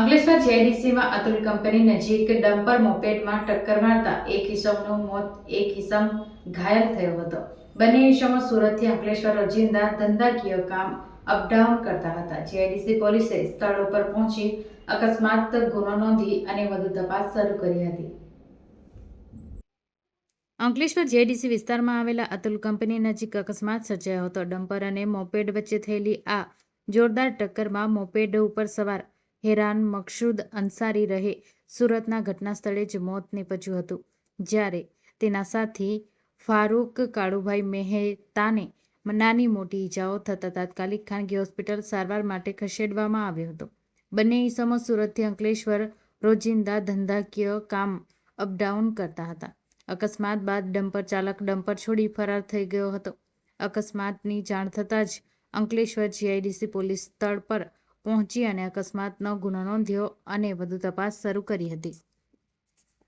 અંકલેશ્વર જેડીસીમાં અતુલ કંપની નજીક ડમ્પર મોપેડમાં ટક્કર મારતા એક ઈસમનું મોત, એક ઈસમ ઘાયલ થયો હતો. બંને ઈસમો સુરતથી અંકલેશ્વર રોજિંદા ધંધાકીય કામ અપડાઉન કરતા હતા. જેડીસી પોલીસે સ્થળ ઉપર પહોંચી અકસ્માત, ગુનો નોંધી અને વધુ તપાસ શરૂ કરી હતી. અંકલેશ્વર જેડીસી વિસ્તારમાં આવેલા અતુલ કંપની નજીક અકસ્માત સર્જાયો હતો. ડમ્પર અને મોપેડ વચ્ચે થયેલી આ જોરદાર ટક્કરમાં મોપેડ ઉપર સવાર હેરાન, મકસૂદ, અંસારી રહે સુરતના ઘટના સ્થળે જ મોત નીપજ્યું હતું. જ્યારે તેના સાથી ફારૂક કાળુભાઈ મહેતાને નાની મોટી ઈજાઓ થતાં તાત્કાલિક ખાનગી હોસ્પિટલ સારવાર માટે ખસેડવામાં આવ્યો હતો. બંને ઈસમો સુરતથી અંકલેશ્વર, રોજિંદા ધંધાકીય કામ અપડાઉન કરતા હતા. અકસ્માત બાદ ડમ્પર ચાલક ડમ્પર છોડી ફરાર થઈ ગયો હતો. અકસ્માતની જાણ થતાં જ અંકલેશ્વર જીઆઈડીસી પોલીસ સ્થળ પર પહોંચી અને અકસ્માતનો ગુનો નોંધ્યો અને વધુ તપાસ શરૂ કરી હતી.